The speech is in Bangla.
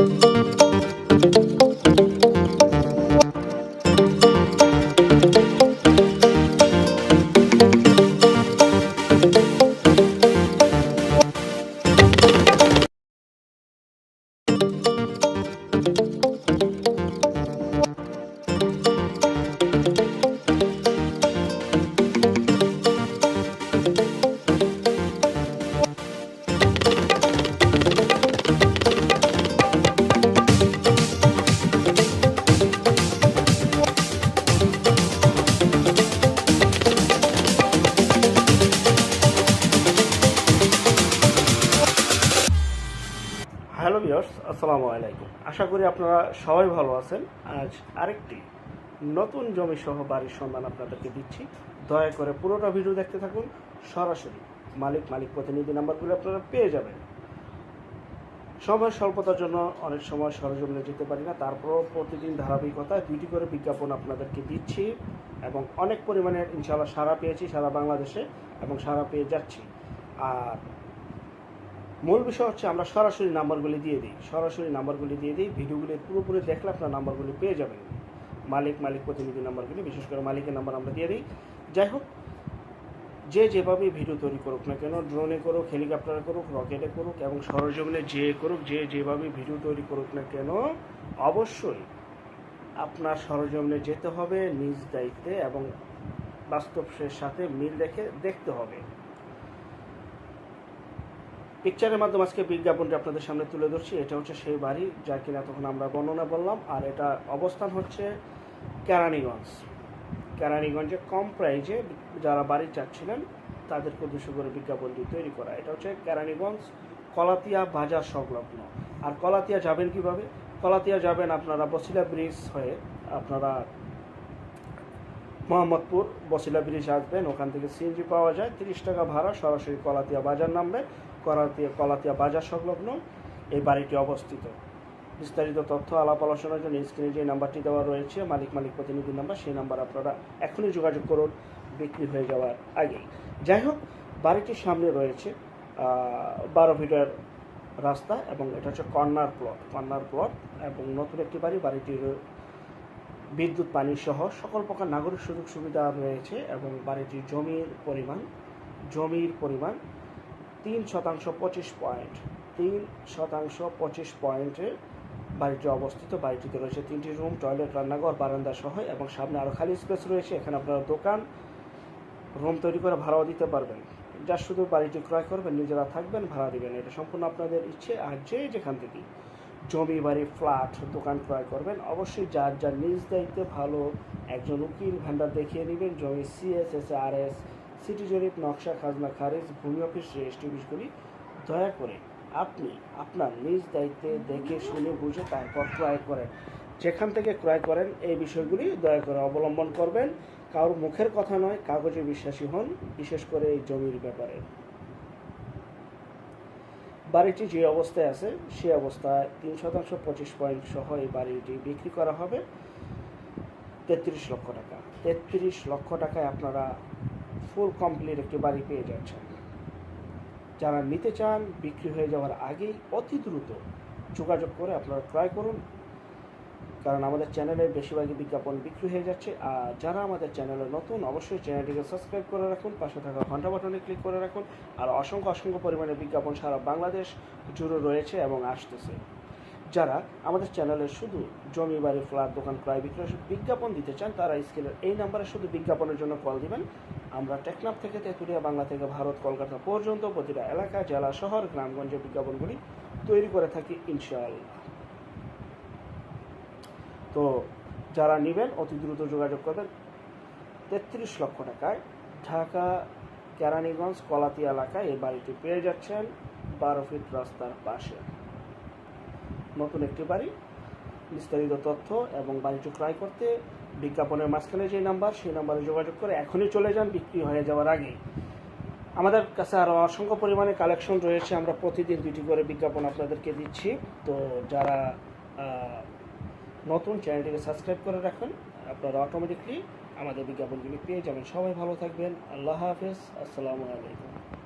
thank you আসসালামু আলাইকুম। আশা করি আপনারা সবাই ভালো আছেন। আজ আরেকটি নতুন জমি সহ বাড়ির সন্ধান আপনাদেরকে দিচ্ছি। দয়া করে পুরোটা ভিডিও দেখতে থাকুন। সরাসরি মালিক মালিক প্রতিনিধি নাম্বারগুলো আপনারা পেয়ে যাবেন। সময় স্বল্পতার জন্য অনেক সময় সরজমিনে যেতে পারি না। তারপরও প্রতিদিন ধারাবাহিকতায় দুইটি করে বিজ্ঞাপন আপনাদেরকে দিচ্ছি এবং অনেক পরিমাণে ইনশাআল্লাহ সারা পেয়েছি সারা বাংলাদেশে এবং সারা পেয়ে যাচ্ছি। আর মূল বিষয় হচ্ছে আমরা সরাসরি নাম্বারগুলি দিয়ে দিই। সরাসরি নাম্বারগুলি দিয়ে দিই, ভিডিওগুলি পুরোপুরি দেখলে আপনার নাম্বারগুলি পেয়ে যাবেন। মালিক মালিক প্রতিনিধি নাম্বারগুলি, বিশেষ করে মালিকের নাম্বার আমরা দিয়ে দিই। যাই হোক, যে যেভাবে ভিডিও তৈরি করুক না কেন, ড্রোনে করুক, হেলিকপ্টারে করুক, রকেটে করুক এবং সরজমিনে যে করুক, যে যেভাবে ভিডিও তৈরি করুক না কেন, অবশ্যই আপনার সরজমিনে যেতে হবে, নিজ দায়িত্বে এবং বাস্তবের সাথে মিল রেখে দেখতে হবে। পিকচারের মাধ্যমে আজকে বিজ্ঞাপনটি আপনাদের সামনে তুলে ধরছি। এটা হচ্ছে সেই বাড়ি যা কিনা তখন আমরা বর্ণনা বললাম। আর এটা অবস্থান হচ্ছে কেরানীগঞ্জ। কেরানীগঞ্জে কম প্রাইজে যারা বাড়ি চাচ্ছিলেন, তাদেরকে উদ্দেশ্য করে বিজ্ঞাপনটি তৈরি করা। এটা হচ্ছে কেরানীগঞ্জ কলাতিয়া বাজার সংলগ্ন। আর কলাতিয়া যাবেন কীভাবে? কলাতিয়া যাবেন আপনারা বসিলা ব্রিজ হয়ে আপনারা মোহাম্মদপুর বসিলা ব্রিজ আসবেন, ওখান থেকে সিএনজি পাওয়া যায়। তিরিশ টাকা ভাড়া, সরাসরি কলাতিয়া বাজার নামবে। কলাতিয়া কলাতিয়া বাজার সংলগ্ন এই বাড়িটি অবস্থিত। বিস্তারিত তথ্য, আলাপ আলোচনার জন্য স্ক্রিনে যে নাম্বারটি দেওয়া রয়েছে, মালিক মালিক প্রতিনিধি নাম্বার, সেই নাম্বার আপনারা এখনই যোগাযোগ করুন, বিক্রি হয়ে যাওয়ার আগেই। যাই হোক, বাড়িটির সামনে রয়েছে বারো ফিটার রাস্তা এবং এটা হচ্ছে কর্নার প্লট কর্নার প্লট এবং নতুন একটি বাড়ি, বাড়িটির বিদ্যুৎ, পানি সহ সকল প্রকার নাগরিক সুযোগ সুবিধা রয়েছে এবং বাড়িটির জমির পরিমাণ জমির পরিমাণ তিন শতাংশ পঁচিশ পয়েন্ট। তিন শতাংশ পঁচিশ পয়েন্টে বাড়িটি অবস্থিত। বাড়িটিতে রয়েছে তিনটি রুম, টয়লেট, রান্নাঘর, বারান্দা সহ এবং সামনে আরও খালি স্পেস রয়েছে। এখানে আপনারা দোকান, রুম তৈরি করে ভাড়াও দিতে পারবেন। যা শুধু বাড়িটি ক্রয় করবেন, নিজেরা থাকবেন, ভাড়া দিবেন। এটা সম্পূর্ণ আপনাদের ইচ্ছে আর যে যেখান থেকে জমি বাড়ি, ফ্ল্যাট দোকান ক্রয় করবেন। অবশ্যই যার যার নিজ দায়িত্বে ভালো একজন উকিল ভ্যান্ডার দেখিয়ে নেবেন। জমি সিএস আর এস সিটি জরিপ নকশা, খাজনা, খারিজ, ভূমি অফিস, রেজিস্ট্রি অফিসগুলি দয়া করে আপনি আপনার নিজ দায়িত্বে দেখে, শুনে, বুঝে তারপর ক্রয় করেন। যেখান থেকে ক্রয় করেন এই বিষয়গুলি দয়া করে অবলম্বন করবেন। কারোর মুখের কথা নয়, কাগজে বিশ্বাসী হন, বিশেষ করে এই জমির ব্যাপারে। বাড়িটি যে অবস্থায় আছে, সে অবস্থায় তিন শতাংশ পঁচিশ পয়েন্ট সহ এই বাড়িটি বিক্রি করা হবে। তেত্রিশ লক্ষ টাকা। তেত্রিশ লক্ষ টাকায় আপনারা ফুল কমপ্লিট একটি বাড়ি পেয়ে যাচ্ছেন। যারা নিতে চান, বিক্রি হয়ে যাওয়ার আগেই অতি দ্রুত যোগাযোগ করে আপনারা ক্রয় করুন। কারণ আমাদের চ্যানেলে বেশিরভাগই বিজ্ঞাপন বিক্রি হয়ে যাচ্ছে। আর যারা আমাদের চ্যানেলে নতুন, অবশ্যই চ্যানেলটিকে সাবস্ক্রাইব করে রাখুন, পাশে থাকা ঘণ্টা বাটনে ক্লিক করে রাখুন। আর অসংখ্য অসংখ্য পরিমাণে বিজ্ঞাপন সারা বাংলাদেশ জুড়ে রয়েছে এবং আসতেছে। যারা আমাদের চ্যানেলে শুধু জমি বাড়ি, ফ্ল্যাট, দোকান ক্রয় বিক্রয় বিজ্ঞাপন দিতে চান, তারা স্কেলের এই নাম্বারে শুধু বিজ্ঞাপনের জন্য কল দিবেন। আমরা টেকনাফ থেকে তেঁতুলিয়া, বাংলা থেকে ভারত, কলকাতা পর্যন্ত প্রতিটা এলাকা, জেলা, শহর, গ্রামগঞ্জে বিজ্ঞাপনগুলি তৈরি করে থাকি, ইনশাআল্লাহ। তো যারা নেবেন, অতি দ্রুত যোগাযোগ করবেন। তেত্রিশ লক্ষ টাকায় ঢাকা, কেরানীগঞ্জ, কলাতি এলাকায় এই বাড়িটি পেয়ে যাচ্ছেন বারো ফিট রাস্তার পাশে। নতুন একটি বাড়ি, বিস্তারিত তথ্য এবং বাড়িটি ক্রয় করতে বিজ্ঞাপনের মাঝখানে যে নাম্বার, সেই নাম্বারে যোগাযোগ করে এখনই চলে যান, বিক্রি হয়ে যাওয়ার আগে। আমাদের কাছে আরও অসংখ্য পরিমাণে কালেকশন রয়েছে, আমরা প্রতিদিন দুটি করে বিজ্ঞাপন আপনাদেরকে দিচ্ছি। তো যারা নতুন চ্যানেলটিকে সাবস্ক্রাইব করে রাখুন। আপনারা অটোমেটিকলি আমাদের বিজ্ঞাপনগুলি পেয়ে যাবেন। সবাই ভালো থাকবেন। আল্লাহ হাফেজ। আসসালামু আলাইকুম।